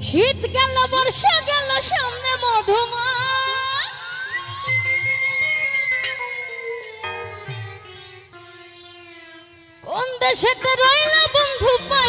শীত গেল বর্ষা গেল সামনে মধুমাস কোন দেশেতে রইল বন্ধু পা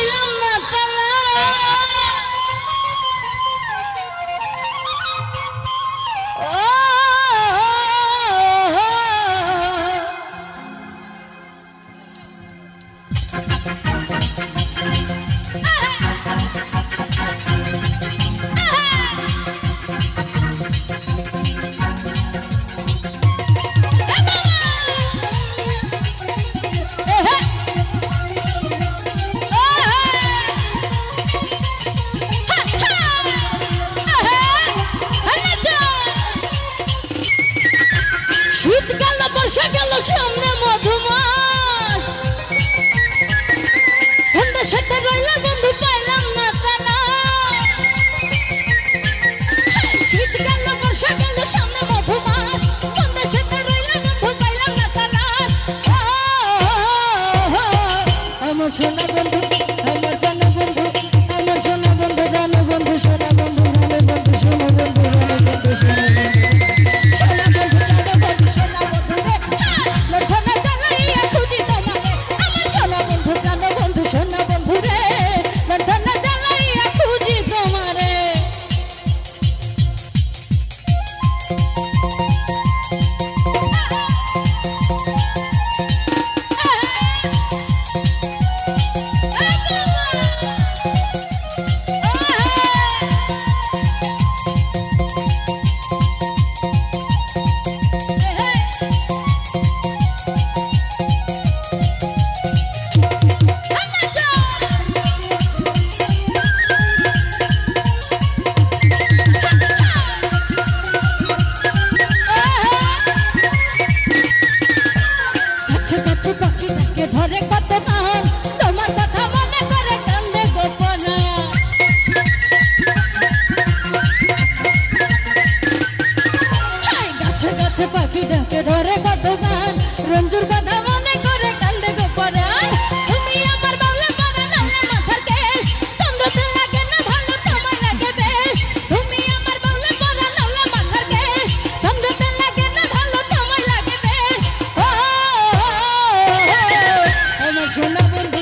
সোনা বন্ধু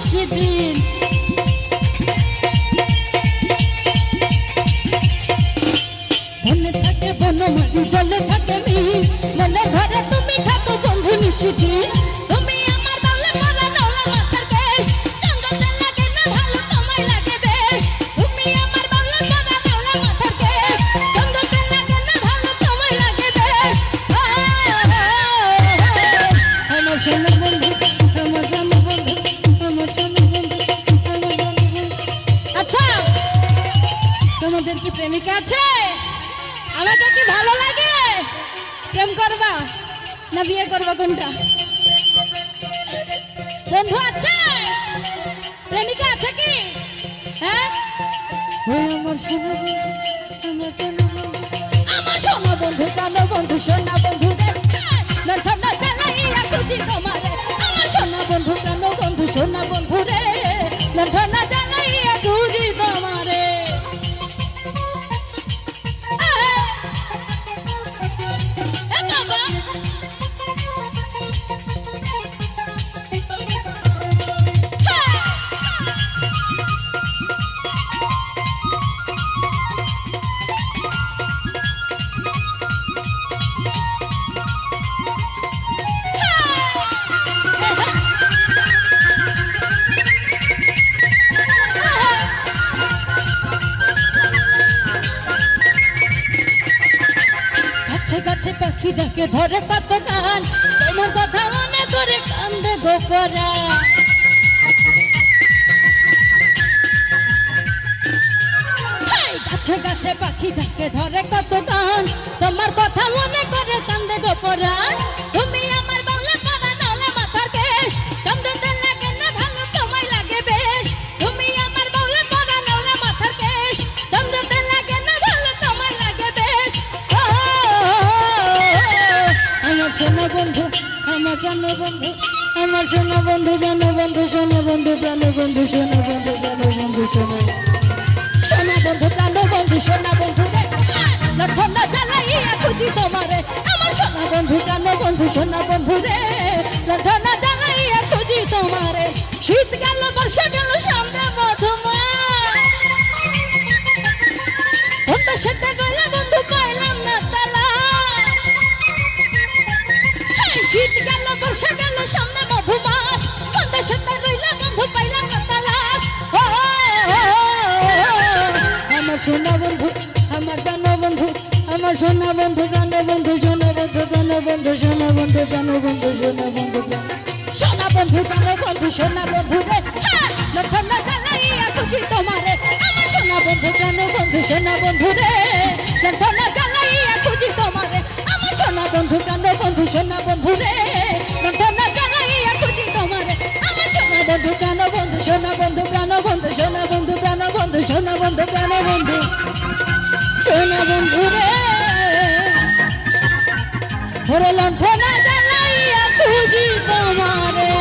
সেদিন মনে থাকে বনমালি জলে থাকে মনে ঘরে তুমি থাকো বন্ধু নিশিদিন তুমি আমার দলে পড়া নলা মাথার কেশ জঙ্গলে লাগে না ভালো তোমায় লাগে বেশ তুমি আমার দলে পড়া নলা মাথার কেশ জঙ্গলে লাগে না ভালো তোমায় লাগে বেশ আমার সঙ্গে প্রেমিকা আছে? আমাকে কি ভালো লাগে? প্রেম করবা? না বিয়ে করবা কোনটা? বন্ধু আছে? প্রেমিকা আছে কি? হ্যাঁ? হ্যাঁ আমার সোনা বন্ধু আমার সোনা বন্ধু। কানো বন্ধু সোনা থাকে ধরে কত গান। তোমার কথা মনে করে কান্দে গোপরা। গাছে গাছে পাখি দেখে ধরে কত গান। তোমার কথা মনে করে কান্দে গোপরা। প্রাণ বন্ধু, আমার সোনা বন্ধু, প্রাণ বন্ধু, সোনা বন্ধু, প্রাণ বন্ধু, সোনা বন্ধু, প্রাণ বন্ধু, সোনা। সোনা বন্ধু, প্রাণ বন্ধু, সোনা বন্ধু রে। লক্ষণ জ্বালাইয়া খুঁজি তোমারে। আমার সোনা বন্ধু, প্রাণ বন্ধু, সোনা বন্ধু রে। লক্ষণ জ্বালাইয়া খুঁজি তোমারে। শীত গেল বর্ষা গেল সামনে মধুমা সোনা বন্ধু প্রাণ বন্ধু সোনা বন্ধু প্রাণ বন্ধু সোনা বন্ধু প্রাণ বন্ধু সোনা বন্ধু প্রাণ সোনা বন্ধু প্রাণ বন্ধু সোনা বন্ধু রে হ্যাঁ, লক্ষণ না জ্বালাইয়া খুঁজি তোমারে আমার সোনা বন্ধু প্রাণ বন্ধু সোনা বন্ধু রে লক্ষণ না জ্বালাইয়া খুঁজি তোমারে আমার সোনা বন্ধু প্রাণ বন্ধু সোনা বন্ধু রে লক্ষণ খুঁজি তোমারে আমার সোনা বন্ধু প্রাণ বন্ধু সোনা বন্ধু প্রাণ বন্ধু সোনা বন্ধু প্রাণ বন্ধু সোনা বন্ধু প্রাণ বন্ধু সোনা বন্ধু রে লণ্ঠনা জ্বালাইয়া খুঁজি তোমারে।